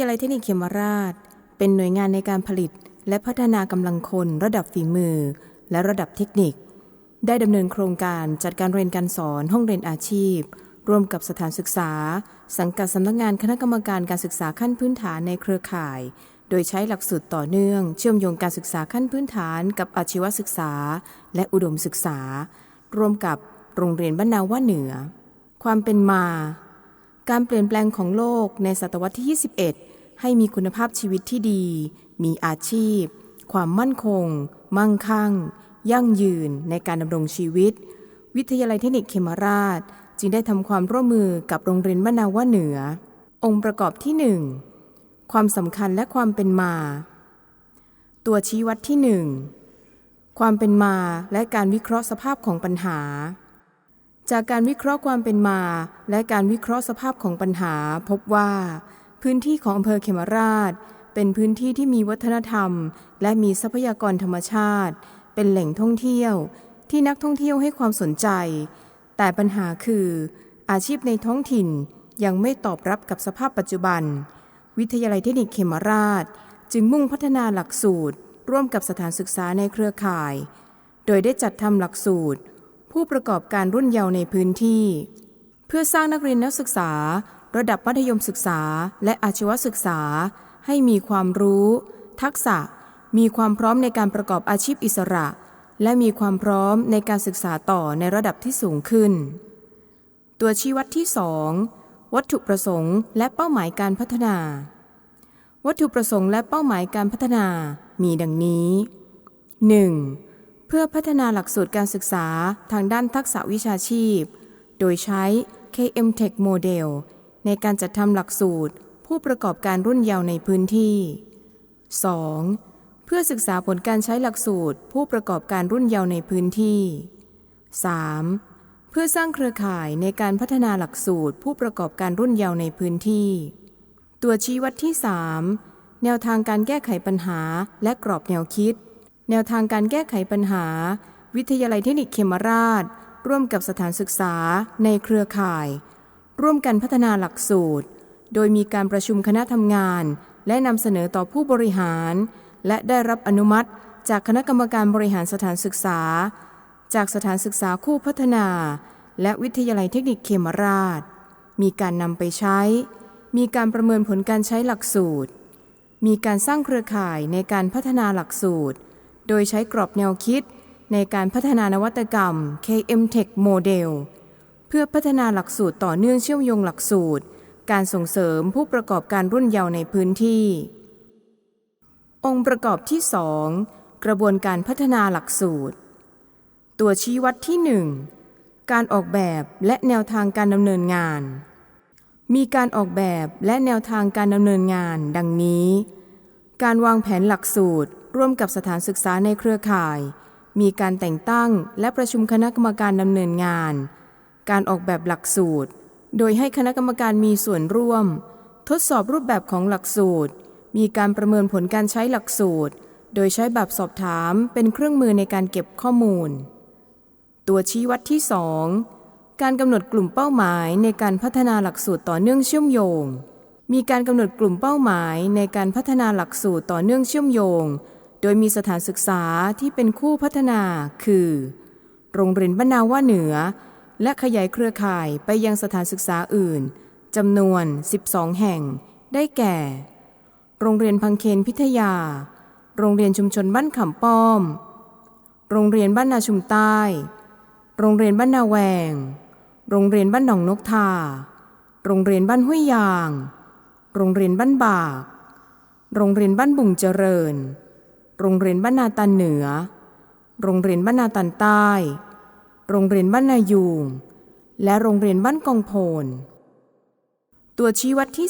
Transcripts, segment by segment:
ยาลัยเทคนิคเขมราช เป็นหน่วยงานในการผลิต และพัฒนากำลังคนระดับฝีมือ และระดับเทคนิค ได้ดำเนินโครงการจัดการเรียนการสอนห้องเรียนอาชีพ ร่วมกับสถานศึกษา สังกัดสำนักงานคณะกรรมการการศึกษาขั้นพื้นฐานในเครือข่าย โดยใช้หลักสูตรต่อเนื่อง เชื่อมโยงการศึกษาขั้นพื้นฐานกับอาชีวศึกษา และอุดมศึกษา ร่วมกับโรงเรียนบ้านนาว่าเหนือ ความเป็นมาการเปลี่ยนแปลงของโลกในศตวรรษที่ 21 ให้มีคุณภาพชีวิตที่ดี มีอาชีพ ความมั่นคง มั่งคั่ง ยั่งยืนในการดำรงชีวิต วิทยาลัยเทคนิคเขมราช จึงได้ทำความร่วมมือกับโรงเรียนบ้านาว่าเหนือ องค์ประกอบที่หนึ่งความสำคัญและความเป็นมา ตัวชี้วัดที่หนึ่งความเป็นมาและการวิเคราะห์สภาพของปัญหาจากการวิเคราะห์ความเป็นมา และการวิเคราะห์สภาพของปัญหา พบว่า พื้นที่ของอำเภอเขมราช เป็นพื้นที่ที่มีวัฒนธรรม และมีทรัพยากรธรรมชาติ เป็นแหล่งท่องเที่ยว ที่นักท่องเที่ยวให้ความสนใจ แต่ปัญหาคือ อาชีพในท้องถิ่นยังไม่ตอบรับกับสภาพปัจจุบัน วิทยาลัยเทคนิคเขมราช จึงมุ่งพัฒนาหลักสูตร ร่วมกับสถานศึกษาในเครือข่าย โดยได้จัดทำหลักสูตร ผู้ประกอบการรุ่นเยาว์ในพื้นที่ เพื่อสร้างนักเรียนนักศึกษา ระดับมัธยมศึกษาและอาชีวศึกษา ให้มีความรู้ ทักษะ มีความพร้อมในการประกอบอาชีพอิสระ และมีความพร้อมในการศึกษาต่อในระดับที่สูงขึ้น ตัวชี้วัดที่ 2 วัตถุประสงค์และเป้าหมายการพัฒนา วัตถุประสงค์และเป้าหมายการพัฒนามีดังนี้ 1. เพื่อพัฒนาหลักสูตรการศึกษาทางด้านทักษะวิชาชีพ โดยใช้ KM Tech Model ในการจัดทำหลักสูตรผู้ประกอบการรุ่นเยาว์ในพื้นที่ 2. เพื่อศึกษาผลการใช้หลักสูตรผู้ประกอบการรุ่นเยาว์ในพื้นที่ 3. เพื่อสร้างเครือข่ายในการพัฒนาหลักสูตรผู้ประกอบการรุ่นเยาว์ในพื้นที่ ตัวชี้วัดที่ 3 แนวทางการแก้ไขปัญหาและกรอบแนวคิด แนวทางการแก้ไขปัญหา วิทยาลัยเทคนิคเขมราช ร่วมกับสถานศึกษาในเครือข่าย ร่วมกันพัฒนาหลักสูตร โดยมีการประชุมคณะทำงาน และนำเสนอต่อผู้บริหาร และได้รับอนุมัติ จากคณะกรรมการบริหารสถานศึกษา จากสถานศึกษาคู่พัฒนา และวิทยาลัยเทคนิคเขมราช มีการนำไปใช้ มีการประเมินผลการใช้หลักสูตร มีการสร้างเครือข่ายในการพัฒนาหลักสูตร โดยใช้กรอบแนวคิดในการพัฒนานวัตกรรม KM Tech Model เพื่อพัฒนาหลักสูตรต่อเนื่องเชื่อมโยงหลักสูตร การส่งเสริมผู้ประกอบการรุ่นเยาว์ในพื้นที่ องค์ประกอบที่ 2 กระบวนการพัฒนาหลักสูตร ตัวชี้วัดที่ 1 การออกแบบและแนวทางการดำเนินงาน มีการออกแบบและแนวทางการดำเนินงาน ดังนี้ การวางแผนหลักสูตร ร่วมกับสถานศึกษาในเครือข่าย มีการแต่งตั้งและประชุมคณะกรรมการดำเนินงาน การออกแบบหลักสูตร โดยให้คณะกรรมการมีส่วนร่วม ทดสอบรูปแบบของหลักสูตร มีการประเมินผลการใช้หลักสูตร โดยใช้แบบสอบถามเป็นเครื่องมือในการเก็บข้อมูล ตัวชี้วัดที่ 2 การกำหนดกลุ่มเป้าหมายในการพัฒนาหลักสูตรต่อเนื่องเชื่อมโยง มีการกำหนดกลุ่มเป้าหมายในการพัฒนาหลักสูตรต่อเนื่องเชื่อมโยง โดยมีสถานศึกษาที่เป็นคู่พัฒนา คือ โรงเรียนบ้านนาว่าเหนือ และขยายเครือข่ายไปยังสถานศึกษาอื่นจำนวน 12 แห่ง ได้แก่ โรงเรียนพังเคนพิทยา โรงเรียนชุมชนบ้านขำป้อม โรงเรียนบ้านนาชุมใต้ โรงเรียนบ้านนาแวง โรงเรียนบ้านหนองนกทา โรงเรียนบ้านห้วยยาง โรงเรียนบ้านบาก โรงเรียนบ้านบุงเจริญ โรงเรียนบ้านนาตันเหนือ โรงเรียนบ้านนาตันใต้ โรงเรียนบ้านนายูง และโรงเรียนบ้านกองโพน ตัวชี้วัดที่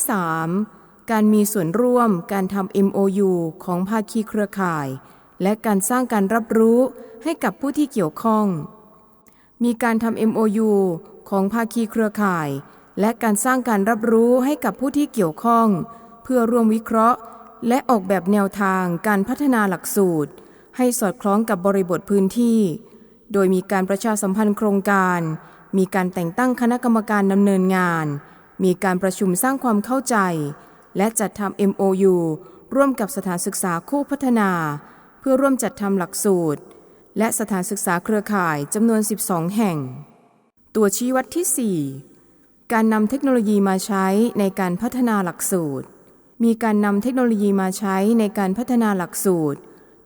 3 การมีส่วนร่วมการทำ MOU ของภาคีเครือข่าย และการสร้างการรับรู้ให้กับผู้ที่เกี่ยวข้อง มีการทำ MOU ของภาคีเครือข่าย และการสร้างการรับรู้ให้กับผู้ที่เกี่ยวข้อง เพื่อร่วมวิเคราะห์ และออกแบบแนวทางการพัฒนาหลักสูตร ให้สอดคล้องกับบริบทพื้นที่ โดยมีการประชาสัมพันธ์โครงการ มีการแต่งตั้งคณะกรรมการดำเนินงาน มีการประชุมสร้างความเข้าใจ และจัดทำ MOU ร่วมกับสถานศึกษาคู่พัฒนา เพื่อร่วมจัดทำหลักสูตร และสถานศึกษาเครือข่ายจำนวน 12 แห่ง ตัวชี้วัดที่ 4 การนำเทคโนโลยีมาใช้ในการพัฒนาหลักสูตร มีการนำเทคโนโลยีมาใช้ในการพัฒนาหลักสูตร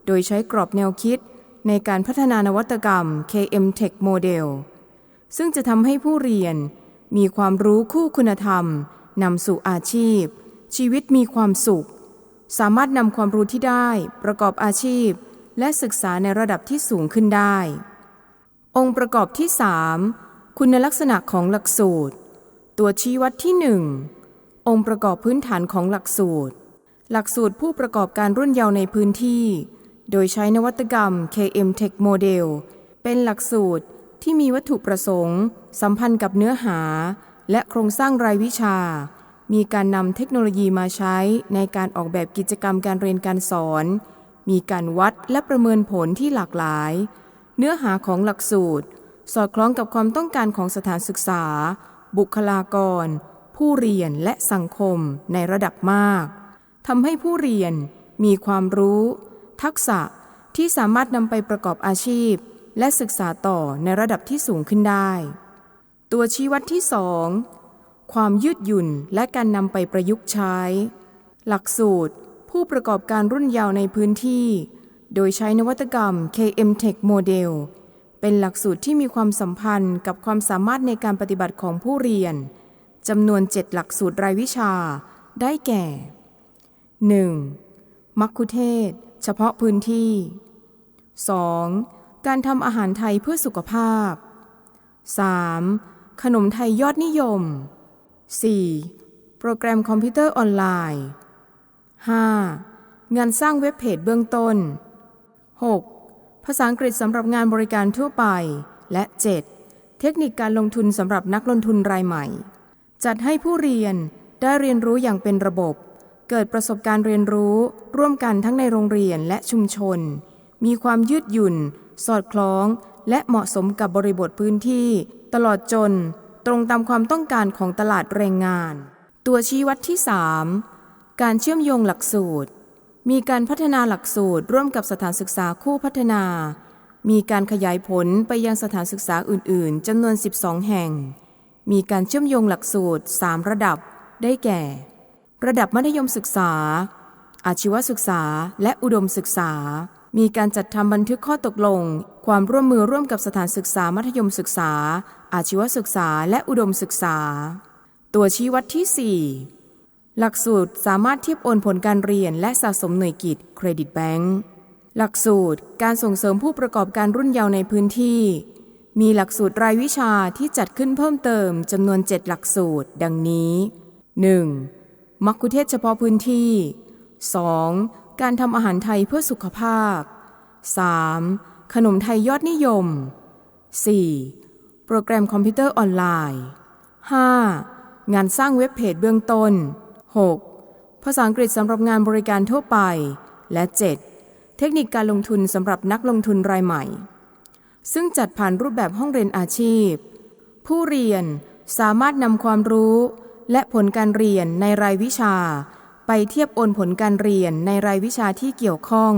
โดยใช้กรอบแนวคิด ในการพัฒนานวัตกรรม KM Tech Model ซึ่งจะทำให้ผู้เรียนมีความรู้คู่คุณธรรมนำสู่อาชีพ ชีวิตมีความสุข สามารถนำความรู้ที่ได้ ประกอบอาชีพ และศึกษาในระดับที่สูงขึ้นได้ องค์ประกอบที่ 3 คุณลักษณะของหลักสูตร ตัวชี้วัดที่ 1 องค์ประกอบพื้นฐานของหลักสูตร หลักสูตรผู้ประกอบการรุ่นเยาว์ในพื้นที่ โดยใช้นวัตกรรม KM Tech Model เป็นหลักสูตรที่มีวัตถุประสงค์ สัมพันธ์กับเนื้อหา และโครงสร้างรายวิชา มีการนำเทคโนโลยีมาใช้ในการออกแบบกิจกรรมการเรียนการสอน มีการวัดและประเมินผลที่หลากหลาย เนื้อหาของหลักสูตร สอดคล้องกับความต้องการของสถานศึกษา บุคลากร ผู้เรียนและสังคมในระดับมากทำให้ผู้เรียนมีความรู้ ทักษะที่สามารถนำไปประกอบอาชีพ และศึกษาต่อในระดับที่สูงขึ้นได้ ตัวชี้วัดที่สองความยืดหยุ่นและการนำไปประยุกต์ใช้ หลักสูตร ผู้ประกอบการรุ่นเยาว์ในพื้นที่ โดยใช้นวัตกรรม KM Tech Model เป็นหลักสูตรที่มีความสัมพันธ์กับความสามารถในการปฏิบัติของผู้เรียนจำนวน 7 หลักสูตรรายวิชา ได้แก่ 1. มัคคุเทศ เฉพาะพื้นที่ 2. การทำอาหารไทยเพื่อสุขภาพ 3. ขนมไทยยอดนิยม 4. โปรแกรมคอมพิวเตอร์ออนไลน์ 5. งานสร้างเว็บเพจเบื้องต้น 6. ภาษาอังกฤษสำหรับงานบริการทั่วไป และ 7. เทคนิคการลงทุนสำหรับนักลงทุนรายใหม่ จัดให้ผู้เรียนได้เรียนรู้อย่างเป็นระบบ เกิดประสบการณ์เรียนรู้ร่วมกันทั้งในโรงเรียนและชุมชน มีความยืดหยุ่น สอดคล้อง และเหมาะสมกับบริบทพื้นที่ ตลอดจน ตรงตามความต้องการของตลาดแรงงาน ตัวชี้วัดที่ 3 การเชื่อมโยงหลักสูตร มีการพัฒนาหลักสูตรร่วมกับสถานศึกษาคู่พัฒนา มีการขยายผลไปยังสถานศึกษาอื่น ๆจำนวน 12 แห่ง มีการเชื่อมโยงหลักสูตร 3 ระดับ ได้แก่ ระดับมัธยมศึกษา อาชีวศึกษา และอุดมศึกษา มีการจัดทำบันทึกข้อตกลง ความร่วมมือร่วมกับสถานศึกษามัธยมศึกษา อาชีวศึกษา และอุดมศึกษา ตัวชี้วัดที่ 4 หลักสูตรสามารถเทียบโอนผลการเรียนและสะสมหน่วยกิจเครดิตแบงก์หลักสูตรการส่งเสริมผู้ประกอบการรุ่นเยาว์ในพื้นที่ มีหลักสูตรรายวิชาที่จัดขึ้นเพิ่มเติมจำนวน 7 หลักสูตร ดังนี้ 1. มัคคุเทศเฉพาะพื้นที่ 2. การทำอาหารไทยเพื่อสุขภาพ 3. ขนมไทยยอดนิยม 4. โปรแกรมคอมพิวเตอร์ออนไลน์ 5. งานสร้างเว็บเพจเบื้องต้น 6. ภาษาอังกฤษสำหรับงานบริการทั่วไป และ 7. เทคนิคการลงทุนสำหรับนักลงทุนรายใหม่ ซึ่งจัดผ่านรูปแบบห้องเรียนอาชีพ ผู้เรียนสามารถนำความรู้ และผลการเรียนในรายวิชา ไปเทียบโอนผลการเรียนในรายวิชาที่เกี่ยวข้อง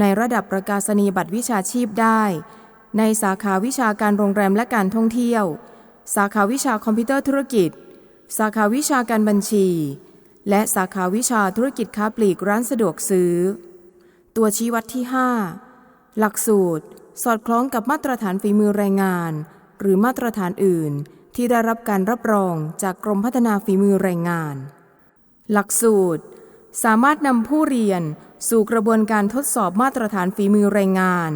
ในระดับประกาศนียบัตรวิชาชีพได้ ในสาขาวิชาการโรงแรมและการท่องเที่ยว สาขาวิชาคอมพิวเตอร์ธุรกิจ สาขาวิชาการบัญชี และสาขาวิชาธุรกิจค้าปลีกร้านสะดวกซื้อ ตัวชี้วัดที่ 5 หลักสูตร สอดคล้องกับมาตรฐานฝีมือแรงงาน หรือมาตรฐานอื่น ที่ได้รับการรับรองจากกรมพัฒนาฝีมือแรงงาน หลักสูตร สามารถนำผู้เรียนสู่กระบวนการทดสอบมาตรฐานฝีมือแรงงาน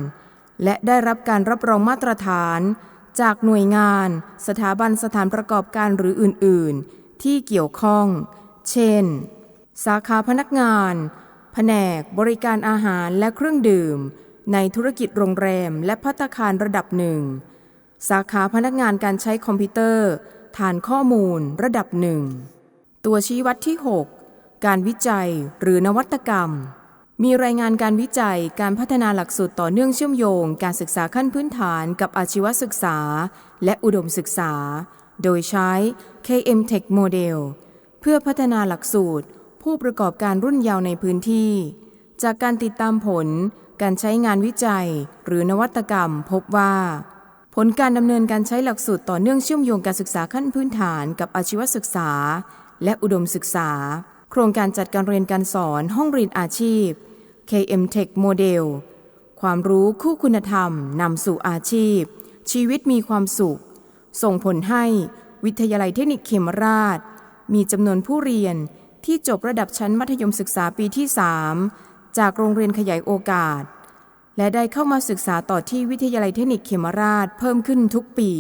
และได้รับการรับรองมาตรฐาน จากหน่วยงาน สถาบันสถานประกอบการหรืออื่น ๆ ที่เกี่ยวข้อง เช่น สาขาพนักงาน แผนกบริการอาหารและเครื่องดื่ม ในธุรกิจโรงแรมและพัตตาคารระดับหนึ่ง สาขาพนักงานการใช้คอมพิวเตอร์ ฐานข้อมูล ระดับหนึ่งตัวชี้วัดที่ 6 การวิจัยหรือนวัตกรรม มีรายงานการวิจัยการพัฒนาหลักสูตรต่อเนื่องเชื่อมโยง การศึกษาขั้นพื้นฐานกับอาชีวศึกษา และอุดมศึกษา โดยใช้ KM Tech Model เพื่อพัฒนาหลักสูตรผผู้ประกอบการรุ่นเยาว์ในพื้นที่ จากการติดตามผล การใช้งานวิจัย หรือนวัตกรรมพบว่า ผลการดำเนินการใช้หลักสูตรต่อเนื่องเชื่อมโยงการศึกษาขั้นพื้นฐานกับอาชีวศึกษา และอุดมศึกษา โครงการจัดการเรียนการสอนห้องเรียนอาชีพ KM Tech Model ความรู้คู่คุณธรรมนำสู่อาชีพ ชีวิตมีความสุข ส่งผลให้วิทยาลัยเทคนิคเขมราช มีจำนวนผู้เรียนที่จบระดับชั้นมัธยมศึกษาปีที่ 3 จากโรงเรียนขยายโอกาส และได้เข้ามาศึกษาต่อที่วิทยาลัยเทคนิคเขมราชเพิ่มขึ้นทุกปี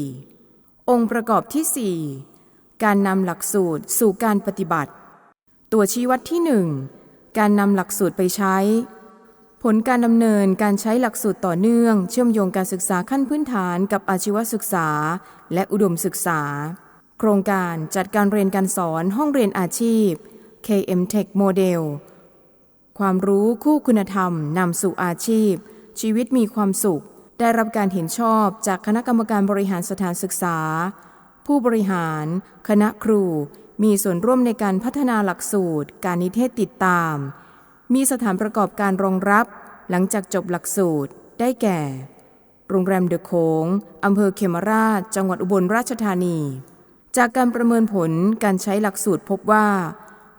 องค์ประกอบที่ 4 การนำหลักสูตรสู่การปฏิบัติ ตัวชี้วัดที่ 1 การนำหลักสูตรไปใช้ ผลการดำเนินการใช้หลักสูตรต่อเนื่อง เชื่อมโยงการศึกษาขั้นพื้นฐานกับอาชีวศึกษา และอุดมศึกษา โครงการจัดการเรียนการสอนห้องเรียนอาชีพ KM Tech Model ความรู้คู่คุณธรรมนำสู่อาชีพ ชีวิตมีความสุข ได้รับการเห็นชอบจากคณะกรรมการบริหารสถานศึกษา ผู้บริหาร คณะครู มีส่วนร่วมในการพัฒนาหลักสูตร การนิเทศติดตาม มีสถานประกอบการรองรับ หลังจากจบหลักสูตร ได้แก่ โรงแรมเดอะโขงอำเภอเขมราช จังหวัดอุบลราชธานี จากการประเมินผลการใช้หลักสูตรพบว่า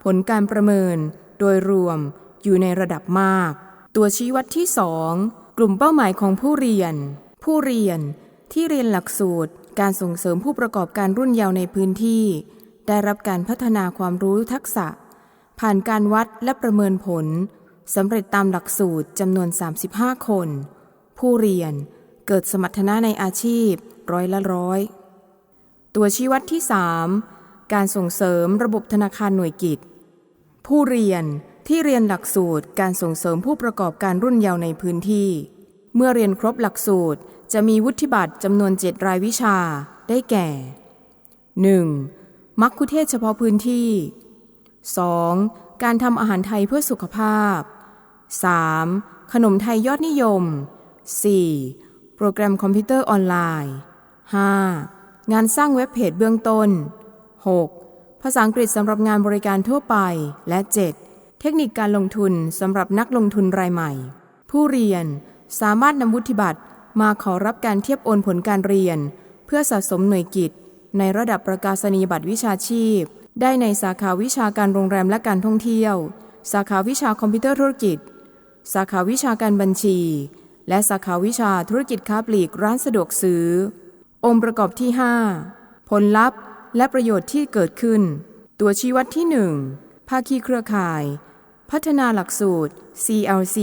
ผลการประเมินโดยรวมอยู่ในระดับมาก ตัวชี้วัดที่2ก ลุ่มเป้าหมายของผู้เรียน ผู้เรียนที่เรียนหลักสูตร การส่งเสริมผู้ประกอบการรุ่นเยาว์ในพื้นที่ ได้รับการพัฒนาความรู้ทักษะ ผ่านการวัดและประเมินผลสำเร็จตามหลักสูตรจำนวน 35 คน ผู้เรียนเกิดสมรรถนะในอาชีพร้อยละร้อย ตัวชี้วัดที่ 3 การส่งเสริมระบบธนาคารหน่วยกิจ ผู้เรียน ที่เรียนหลักสูตรการส่งเสริมผู้ประกอบการรุ่นเยาว์ในพื้นที่ เมื่อเรียนครบหลักสูตรจะมีวุฒิบัตรจำนวน7รายวิชาได้แก่ 1. มัคคุเทศเฉพาะพื้นที่ 2. การทำอาหารไทยเพื่อสุขภาพ 3. ขนมไทยยอดนิยม 4. โปรแกรมคอมพิวเตอร์ออนไลน์ 5. งานสร้างเว็บเพจเบื้องต้น 6. ภาษาอังกฤษสำหรับงานบริการทั่วไป และ 7. เทคนิคการลงทุนสำหรับนักลงทุนรายใหม่ ผู้เรียนสามารถนำวุฒิบัตรมาขอรับการเทียบโอนผลการเรียน เพื่อสะสมหน่วยกิจ ในระดับประกาศนียบัตรวิชาชีพ ได้ในสาขาวิชาการโรงแรมและการท่องเที่ยว สาขาวิชาคอมพิวเตอร์ธุรกิจ สาขาวิชาการบัญชี และสาขาวิชาธุรกิจค้าปลีกร้านสะดวกซื้อ องค์ประกอบที่ 5 ผลลัพธ์ และประโยชน์ที่เกิดขึ้น ตัวชี้วัดที่ 1 ภาคีเครือข่าย พัฒนาหลักสูตร CLC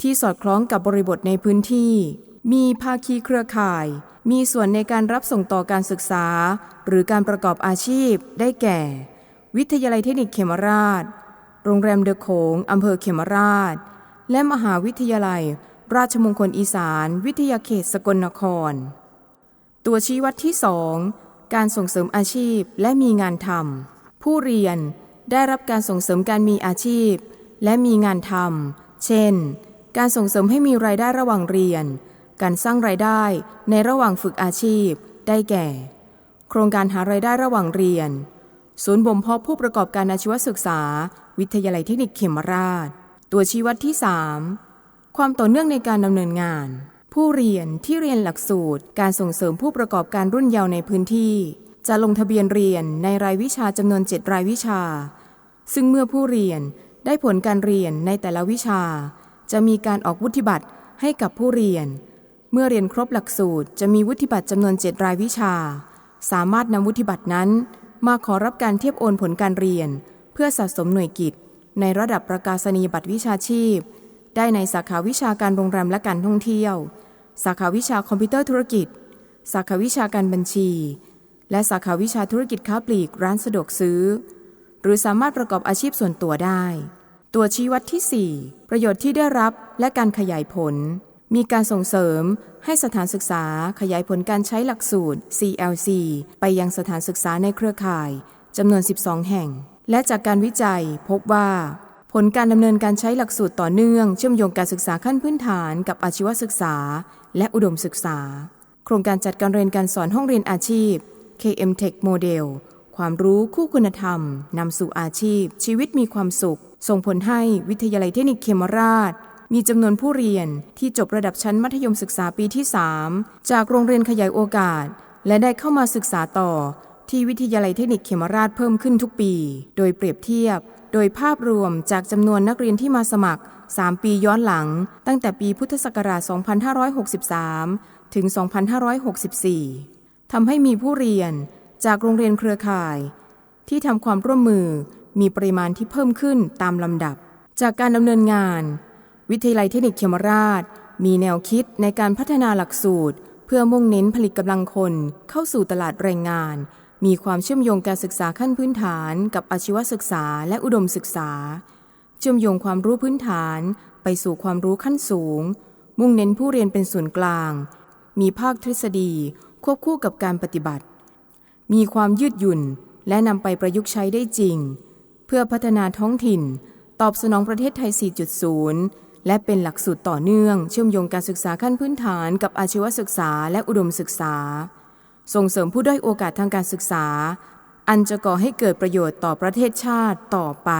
ที่สอดคล้องกับบริบทในพื้นที่ มีภาคีเครือข่าย มีส่วนในการรับส่งต่อการศึกษา หรือการประกอบอาชีพ ได้แก่ วิทยาลัยเทคนิคเขมราช โรงแรมเดอะโขงอำเภอเขมราช และมหาวิทยาลัย ราชมงคลอีสาน วิทยาเขตสกลนคร ตัวชี้วัดที่ 2 การส่งเสริมอาชีพและมีงานทำผู้เรียน ได้รับการส่งเสริมการมีอาชีพ และมีงานทำเช่น การส่งเสริมให้มีรายได้ระหว่างเรียน การสร้างรายได้ในระหว่างฝึกอาชีพ ได้แก่ โครงการหารายได้ระหว่างเรียน ศูนย์บ่มเพาะผู้ประกอบการอาชีวศึกษา วิทยาลัยเทคนิคเขมราช ตัวชี้วัดที่ 3 ความต่อเนื่องในการดำเนินงาน ผู้เรียนที่เรียนหลักสูตร การส่งเสริมผู้ประกอบการรุ่นเยาว์ในพื้นที่จะลงทะเบียนเรียนในรายวิชาจำนวน 7 รายวิชา ซึ่งเมื่อผู้เรียนได้ผลการเรียนในแต่ละวิชา จะมีการออกวุฒิบัตรให้กับผู้เรียน เมื่อเรียนครบหลักสูตร จะมีวุฒิบัตรจำนวน 7 รายวิชา สามารถนำวุฒิบัตรนั้น มาขอรับการเทียบโอนผลการเรียน เพื่อสะสมหน่วยกิจ ในระดับประกาศนียบัตรวิชาชีพ ได้ในสาขาวิชาการโรงแรมและการท่องเที่ยว สาขาวิชาคอมพิวเตอร์ธุรกิจ สาขาวิชาการบัญชี และสาขาวิชาธุรกิจค้าปลีกร้านสะดวกซื้อ หรือสามารถประกอบอาชีพส่วนตัวได้ ตัวชี้วัดที่ 4 ประโยชน์ที่ได้รับและการขยายผล มีการส่งเสริมให้สถานศึกษาขยายผลการใช้หลักสูตร CLC ไปยังสถานศึกษาในเครือข่ายจำนวน 12 แห่ง และจากการวิจัยพบว่า ผลการดำเนินการใช้หลักสูตรต่อเนื่อง เชื่อมโยงการศึกษาขั้นพื้นฐานกับอาชีวศึกษา และอุดมศึกษา โครงการจัดการเรียนการสอนห้องเรียนอาชีพ KM Tech Model ความรู้คู่คุณธรรมนำสู่อาชีพ ชีวิตมีความสุข ส่งผลให้วิทยาลัยเทคนิคเคมราช มีจำนวนผู้เรียนที่จบระดับชั้นมัธยมศึกษาปีที่ 3 จากโรงเรียนขยายโอกาส และได้เข้ามาศึกษาต่อ ที่วิทยาลัยเทคนิคเขมราชเพิ่มขึ้นทุกปี โดยเปรียบเทียบ โดยภาพรวมจากจำนวนนักเรียนที่มาสมัคร 3 ปีย้อนหลัง ตั้งแต่ปีพุทธศักราช 2563 ถึง 2564ทำให้มีผู้เรียน จากโรงเรียนเครือข่าย ที่ทำความร่วมมือมีปริมาณที่เพิ่มขึ้นตามลำดับ จากการดำเนินงาน วิทยาลัยเทคนิคเขมราช มีแนวคิดในการพัฒนาหลักสูตร เพื่อมุ่งเน้นผลิตกำลังคนเข้าสู่ตลาดแรงงาน มีความเชื่อมโยงการศึกษาขั้นพื้นฐานกับอาชีวศึกษาและอุดมศึกษา เชื่อมโยงความรู้พื้นฐาน ไปสู่ความรู้ขั้นสูง มุ่งเน้นผู้เรียนเป็นศูนย์กลาง มีภาคทฤษฎีควบคู่กับการปฏิบัติ มีความยืดหยุ่น และนำไปประยุกต์ใช้ได้จริง เพื่อพัฒนาท้องถิ่น ตอบสนองประเทศไทย 4.0 และเป็นหลักสูตรต่อเนื่อง เชื่อมโยงการศึกษาขั้นพื้นฐานกับอาชีวศึกษาและอุดมศึกษา ส่งเสริมผู้ด้อยโอกาสทางการศึกษา อันจะก่อให้เกิดประโยชน์ต่อประเทศชาติต่อไป